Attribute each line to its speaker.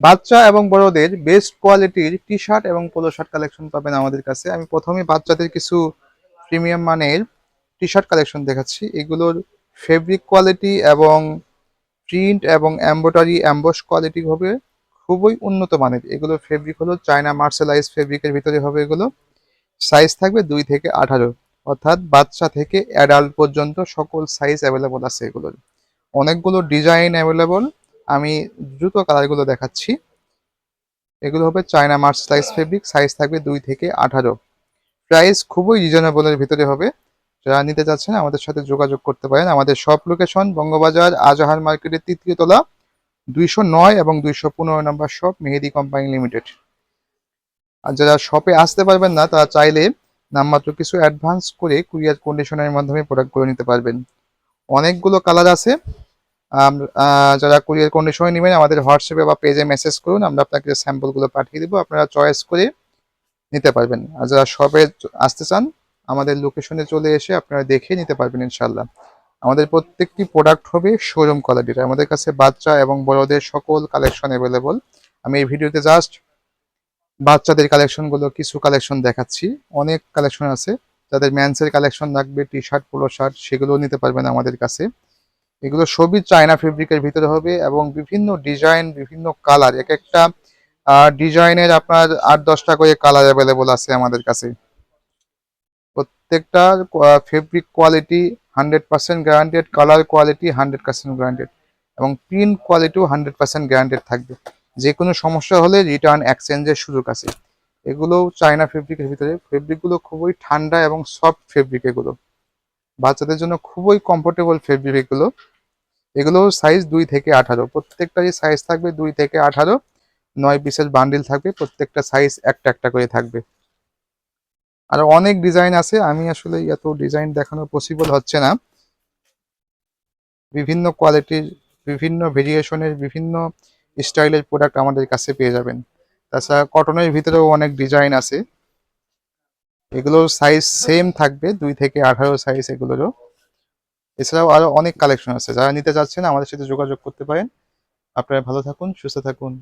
Speaker 1: বাচ্চা এবং বড়দের বেস্ট কোয়ালিটির টি শার্ট এবং পোলো শার্ট কালেকশন পাবেন আমাদের কাছে। আমি প্রথমে বাচ্চাদের কিছু প্রিমিয়াম মানের টি শার্ট কালেকশন দেখাচ্ছি। এগুলোর ফেব্রিক কোয়ালিটি এবং প্রিন্ট এবং এম্ব্রয়ডারি অ্যাম্বস কোয়ালিটি হবে, খুবই উন্নত মানের। এগুলো ফেব্রিক হলো চায়না মার্শালাইজ ফেব্রিকের ভিতরে হবে এগুলো। সাইজ থাকবে দুই থেকে আঠারো। অর্থাৎ বাচ্চা থেকে অ্যাডাল্ট পর্যন্ত সকল সাইজ অ্যাভেলেবল আছে এগুলোর। অনেকগুলো ডিজাইন অ্যাভেলেবল আমি দ্রুত কালারগুলো দেখাচ্ছি। এগুলো হবে চায়না মার্শালাইজ ফেব্রিক সাইজ থাকবে দুই থেকে আঠারো। প্রাইস খুবই রিজনেবলের ভিতরে হবে। যারা নিতে চাচ্ছেন, আমাদের সাথে যোগাযোগ করতে পারেন। আমাদের শপ লোকেশন বঙ্গবাজার, আজাহার মার্কেটের তৃতীয় তলা, দুইশো নয় এবং দুইশো পনেরো number shop Mehedi company limited আর যারা শপে আসতে পারবেন না, তারা চাইলে নামমাত্র কিছু অ্যাডভান্স করে কুরিয়ার কন্ডিশনের মাধ্যমে প্রোডাক্ট করে নিতে পারবেন। অনেকগুলো কালার আছে। যারা কুরিয়ার কন্ডিশনে নেবেন, আমাদের হোয়াটসঅ্যাপে বা পেজে মেসেজ করুন, আমরা আপনাকে স্যাম্পলগুলো পাঠিয়ে দেবো। আপনারা চয়েস করে নিতে পারবেন। আর যারা শপে আসতে চান, আমাদের লোকেশনে চলে এসে আপনারা দেখে নিতে পারবেন ইনশাল্লাহ আমাদের প্রত্যেকটি প্রোডাক্ট হবে শোরুম কোয়ালিটির আমাদের কাছে বাচ্চা এবং বড়দের সকল কালেকশন অ্যাভেলেবল আমি এই ভিডিওতে জাস্ট বাচ্চাদের কালেকশনগুলো কিছু কালেকশন দেখাচ্ছি। অনেক কালেকশন আছে। যাদের ম্যান্সের কালেকশন লাগবে টি শার্ট পোলো শার্ট সেগুলোও নিতে পারবেন আমাদের কাছে। এগুলো সবই চায়না ফেব্রিকের ভিতরে হবে এবং বিভিন্ন ডিজাইন বিভিন্ন কালার এক একটা ডিজাইনের আপনার আট দশটা করে কালার অ্যাভেলেবল আছে আমাদের কাছে। প্রত্যেকটা fabric quality hundred percent guaranteed colour quality hundred percent guaranteed এবং প্রিন্ট কোয়ালিটিও হান্ড্রেড পার্সেন্ট গ্যারান্টেড থাকবে। যে কোনো সমস্যা হলে রিটার্ন এক্সচেঞ্জের সুযোগ আছে। এগুলো চায়না ফেব্রিকের ভিতরে। ফেব্রিকগুলো খুবই ঠান্ডা এবং সফট ফেব্রিক এগুলো বাচ্চাদের জন্য খুবই কমফোর্টেবল ফেব্রিক এগুলো। এগুলো সাইজ দুই থেকে আঠারো। প্রত্যেকটা যে সাইজ থাকবে দুই থেকে আঠারো। নয় পিসের বান্ডিল থাকবে, প্রত্যেকটা সাইজ একটা একটা করে থাকবে। আর অনেক ডিজাইন আছে, আমি আসলে এত ডিজাইন দেখানো পসিবল হচ্ছে না। বিভিন্ন কোয়ালিটির বিভিন্ন ভেরিয়েশনের বিভিন্ন স্টাইলের প্রোডাক্ট আমাদের কাছে পেয়ে যাবেন। তাছাড়া কটনের ভিতরেও অনেক ডিজাইন আছে। এগুলোর সাইজ সেম থাকবে, দুই থেকে আঠারো সাইজ এগুলোরও। এছাড়াও আরও অনেক কালেকশন আছে। যারা নিতে চাচ্ছেন, আমাদের সাথে যোগাযোগ করতে পারেন। আপনারা ভালো থাকুন, সুস্থ থাকুন।